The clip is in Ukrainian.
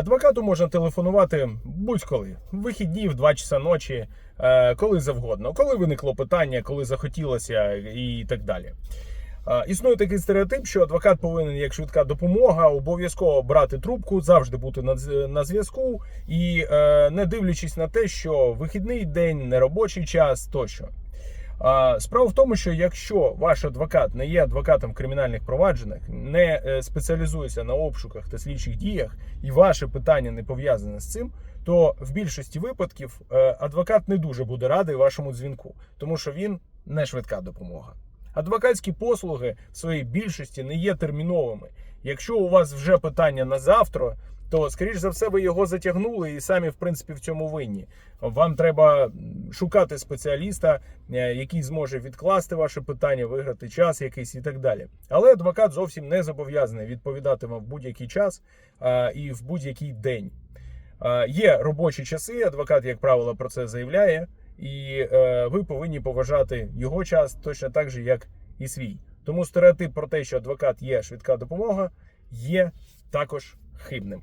Адвокату можна телефонувати будь-коли, в вихідні, в 2 часа ночі, е, коли завгодно, коли виникло питання, коли захотілося і так далі. Е, Існує такий стереотип, що адвокат повинен, як швидка допомога, обов'язково брати трубку, завжди бути на, на зв'язку і е, не дивлячись на те, що вихідний день, неробочий час тощо. Справа в тому, що якщо ваш адвокат не є адвокатом в кримінальних провадженнях, не е, спеціалізується на обшуках та слідчих діях, і ваше питання не пов'язане з цим, то в більшості випадків е, адвокат не дуже буде радий вашому дзвінку, тому що він не швидка допомога. Адвокатські послуги в своїй більшості не є терміновими. Якщо у вас вже питання на завтра, то скоріш за все ви його затягнули і самі, в принципі, в цьому винні. Вам треба шукати спеціаліста, е, який зможе відкласти ваше питання, виграти час якийсь і так далі. Але адвокат зовсім не зобов'язаний відповідати вам в будь-який час і в будь-який день. Є робочі часи, адвокат, як правило, про це заявляє, і е, ви повинні поважати його час точно так же, як і свій. Тому стереотип про те, що адвокат є швидка допомога, є також хибним.